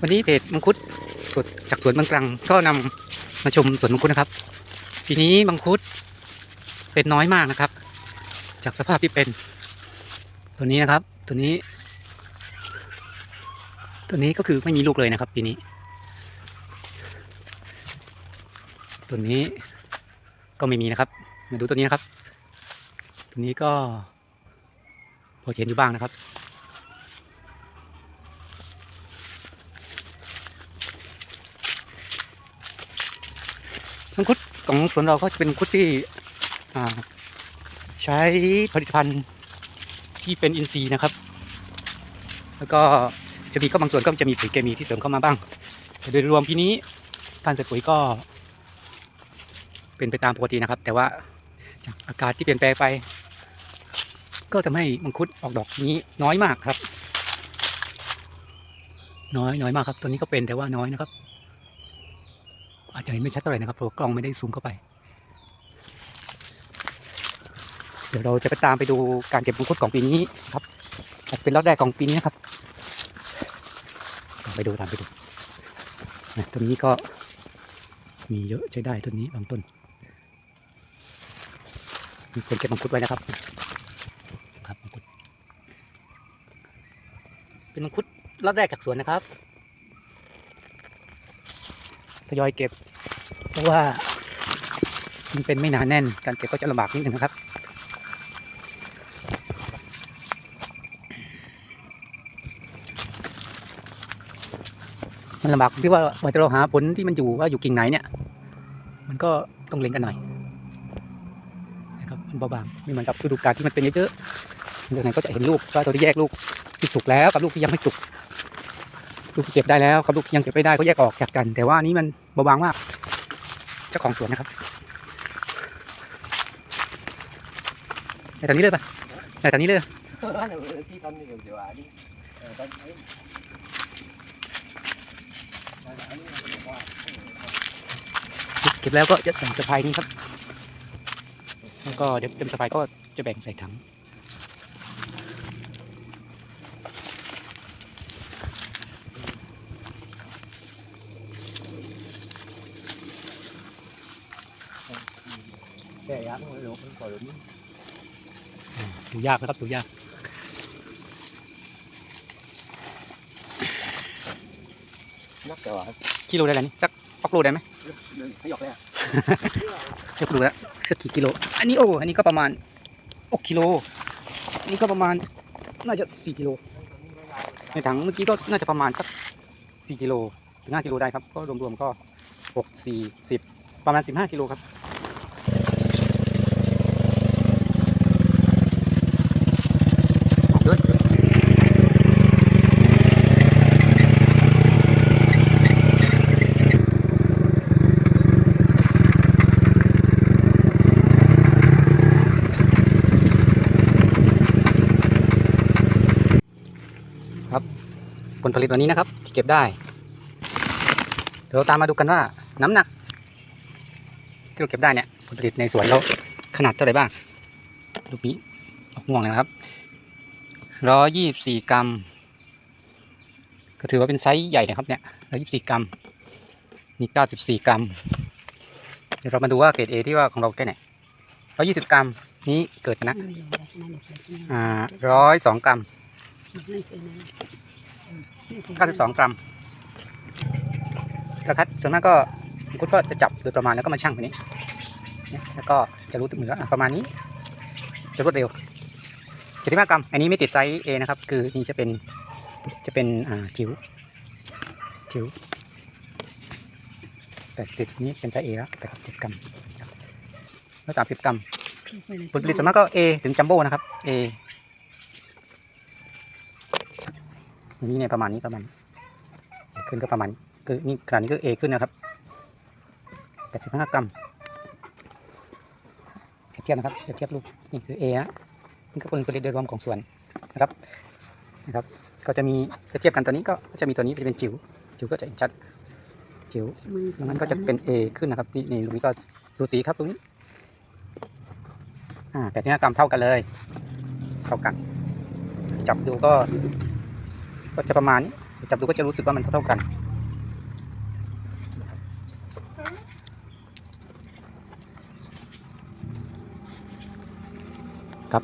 วันนี้เพจมังคุดสดจากสวนบางกลางก็นำมาชมสวนมังคุดนะครับ ปีนี้มังคุดเป็นน้อยมากนะครับ จากสภาพที่เป็น ตัวนี้นะครับ ตัวนี้ ตัวนี้ก็คือไม่มีลูกเลยนะครับ ปีนี้ ตัวนี้ก็ไม่มีนะครับ มาดูตัวนี้นะครับ ตัวนี้ก็พอเห็นอยู่บ้างนะครับ มังคุด ของสวนเราก็จะเป็นคุดที่ใช้ผลิตภัณฑ์ที่เป็นอินทรีย์นะครับ แล้วก็จะมีก็บางส่วนก็จะมีปุ๋ยเคมีที่เสริมเข้ามาบ้างแต่โดยรวมปีนี้การใส่ปุ๋ยก็ เป็นไปตามปกตินะครับ แต่ว่าจากอากาศที่เปลี่ยนแปลงไป ก็ทำให้มังคุดออกดอกนี้น้อยมากครับ น้อยน้อยมากครับ ตัวนี้ก็เป็นแต่ว่าน้อยนะครับ อาจจะเห็นไม่ชัดเท่าไหร่นะครับเพราะกล้องไม่ได้ซูมเข้าไป เดี๋ยวเราจะไปตามไปดูการเก็บมังคุดของปีนี้ครับเป็นรอบแรกของปีนี้ครับ ไปดูตามไปดูนะต้นนี้ก็มีเยอะใช้ได้ต้นนี้บางต้น มีคนเก็บมังคุดไว้นะครับ ครับมังคุด เป็นมังคุดรอบแรกจากสวนนะครับ ทยอยเก็บ เพราะว่ามันเป็นไม่หนาแน่น การเก็บก็จะลำบากนิดนึงนะครับมันลำบากที่ว่าว่าจะเราหาผลที่มันอยู่ว่าอยู่กิ่งไหนเนี่ย มันก็ต้องเล็งกันหน่อยนะครับมันเบาบางไม่เหมือนกับฤดูกาลที่มันเป็นเยอะๆฤดูไหนก็จะเห็นลูกว่าตัวที่แยกลูกที่สุกแล้วกับลูกที่ยังไม่สุก ลูกที่เก็บได้แล้วครับลูกยังเก็บไม่ได้ก็แยกออกจากกัน แต่ว่านี้มันเบาบางมาก เจ้าของสวนนะครับในตอนนี้เลยปะในตอนนี้เลยเดี๋ยวอันนี้เออตอนนี้เก็บแล้วก็จะใส่สะพายนี้ครับ แล้วก็เดี๋ยวเต็มสะพายก็จะแบ่งใส่ถัง แก่ยังไม่รู้คนก่อนนี้อ่าดูยากนะครับดูยากนักแต่ว่ากิโลได้แล้วนี่สักปักโลได้ไหมไม่หยอกเลยอะเดี๋ยวดูแล้วสักกี่กิโล อันนี้โอ้อันนี้ก็ประมาณอกกิโลอันนี้ก็ประมาณน่าจะสี่กิโลในถังเมื่อกี้ก็น่าจะประมาณสักสี่กิโลถึงห้ากิโลได้ครับ ก็รวมๆก็หกสี่สิบประมาณสิบห้ากิโลครับ ผลผลิตวันนี้นะครับที่เก็บได้ เดี๋ยวเราตามมาดูกันว่าน้ำหนัก ที่เราเก็บได้เนี่ยผลผลิตในสวนเราขนาดเท่าไหร่บ้างลูกนี้ออกม่วงเลยนะครับร้อยยี่สี่กรัม ก็ถือว่าเป็นไซส์ใหญ่นะครับเนี่ยร้อยยี่สี่กรัมนี่เก้าสิบสี่กรัม เดี๋ยวเรามาดูว่าเกรดเอที่ว่าของเราแค่ไหนร้อยยี่สิบกรัมนี้เกิดนะอ่าร้อยสองกรัม เก้าสิบสองกรัมกระคัดส่วนมากก็คุณก็จะจับโดยประมาณแล้วก็มาชั่งแบบนี้เนี่ยแล้วก็จะรู้ถึงว่าอะประมาณนี้ จะรวดเร็วเจ็ดสิบห้ากรัม อันนี้ไม่ติดไซส์ A นะครับ คือนี่จะเป็นจะเป็นอ่าจิ๋วจิ๋วแปดสิบนี้เป็นไซส์ A แล้วแปดสิบเจ็ดกรัมแล้วสามสิบกรัมผลผลิตส่วนมากก็ A ถึงจัมโบ้นะครับ A อั นนี้เนี่ยประมาณนี้ประมาณขึ้นก็ประมาณนี้คือนี่ขนาดนี้ก็เอขึ้นนะครับแปดสิบห้ากรัมเจียบเทียบนะครับเจียบเทียบรูปนี่คือเอนะนี่ก็เป็นผลิตโดยรวมของส่วนนะครับนะครับ ก็จะมีจะเทียบกันตัวนี้ก็จะมีตัวนี้จะเป็นจิ๋วจิ๋วก็จะเห็นชัดจิ๋วดังนั้นก็จะเป็น A ขึ้นนะครับนี่นี่ตรงนี้ก็สูสีครับตรงนี้อ่าแปดสิบห้ากรัมเท่ากันเลย เท่ากัน จับดูก็ ก็จะประมาณนี้จับดูก็จะรู้สึกว่ามันเท่าๆกันครับ